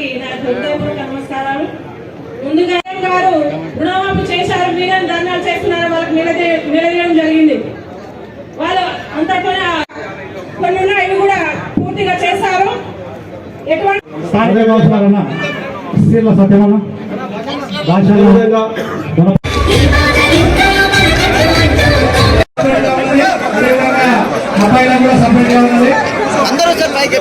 గారికి నా హృదయపూర్వక నమస్కారాలు. ముందుగా గారు రుణమాఫీ చేశారు మీరేం ధర్నాలు చేస్తున్నారు వాళ్ళకి నిలదీ నిలదీయడం జరిగింది. వాళ్ళు అంత కూడా కొన్ని ఉన్నాయి కూడా పూర్తిగా చేశారు. ఎటువంటి సత్యమన్న భాషలో అందరూ సార్ పైకి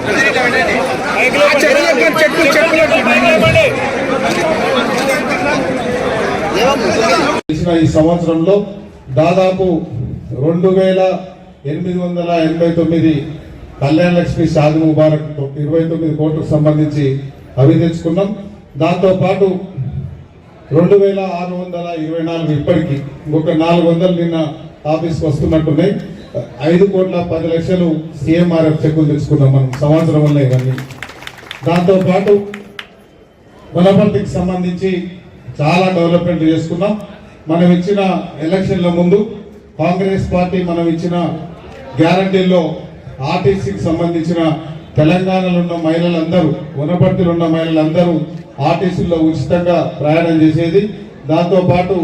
చేసిన ఈ సంవత్సరంలో దాదాపు రెండు వేల ఎనిమిది వందల ఎనభై తొమ్మిది కళ్యాణ లక్ష్మి షాది ముబారక్ ఇరవై తొమ్మిది కోట్లకు సంబంధించి అవి తెచ్చుకున్నాం. దాంతోపాటు రెండు వేల ఆరు వందల ఇరవై నాలుగు ఇప్పటికి ఇంకొక నాలుగు వందలు నిన్న ఆఫీస్కి వస్తున్నట్టున్నాయి. ఐదు కోట్ల పది లక్షలు సీఎంఆర్ఎఫ్ చెక్కులు తెచ్చుకున్నాం మనం సంవత్సరం వల్ల ఇవన్నీ. దాంతోపాటు వనపర్తికి సంబంధించి చాలా డెవలప్మెంట్ చేసుకున్నాం. మనం ఇచ్చిన ఎలక్షన్ల ముందు కాంగ్రెస్ పార్టీ మనం ఇచ్చిన గ్యారంటీల్లో ఆర్టీసీకి సంబంధించిన తెలంగాణలో ఉన్న మహిళలందరూ వనపర్తిలో ఉన్న మహిళలందరూ ఆర్టీసీలో ఉచితంగా ప్రయాణం చేసేది. దాంతోపాటు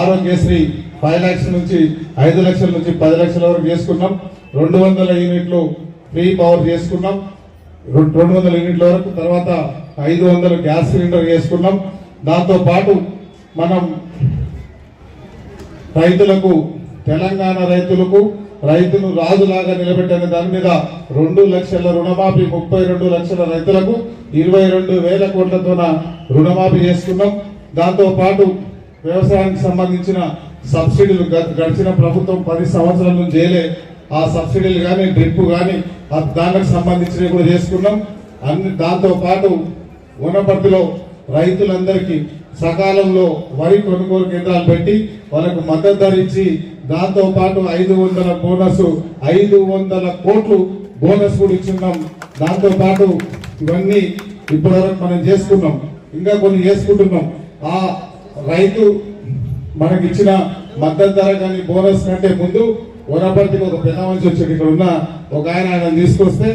ఆరోగ్యశ్రీ ఫైవ్ ల్యాక్స్ నుంచి ఐదు లక్షల నుంచి పది లక్షల వరకు చేసుకున్నాం. రెండు వందల యూనిట్లు ఫ్రీ పవర్ చేసుకున్నాం. రెండు వందల యూనిట్ల వరకు తర్వాత ఐదు వందల గ్యాస్ సిలిండర్ వేసుకున్నాం దాంతోపాటు మనం రైతులకు తెలంగాణ రైతులకు రైతును రాజులాగా నిలబెట్టిన దాని మీద రెండు లక్షల రుణమాఫీ ముప్పై రెండు లక్షల రైతులకు ఇరవై రెండు వేల కోట్లతోన రుణమాఫీ చేసుకున్నాం దాంతో పాటు వ్యవసాయానికి సంబంధించిన సబ్సిడీలు గ- గడిచిన ప్రభుత్వం పది సంవత్సరాల నుంచి చేయలే. ఆ సబ్సిడీలు కానీ డ్రిప్ కానీ దానికి సంబంధించినవి కూడా చేసుకున్నాం. అన్ని దాంతో పాటు వనపర్తిలో రైతులందరికీ సకాలంలో వరి కొనుగోలు కేంద్రాలు పెట్టి వాళ్ళకు మద్దతు ధర ఇచ్చి ఐదు వందల బోనస్ ఐదు వందల కోట్లు బోనస్ కూడా ఇచ్చున్నాం. దాంతోపాటు ఇవన్నీ ఇప్పటివరకు మనం చేసుకున్నాం. ఇంకా కొన్ని చేసుకుంటున్నాం. ఆ రైతు మనకి ఇచ్చిన మద్దతు ధర కానీ బోనస్ కంటే ముందు వనపర్తికి ఒక పెద్ద మనిషి వచ్చాడు. ఇక్కడ ఉన్న ఒక ఆయన ఆయన తీసుకొస్తే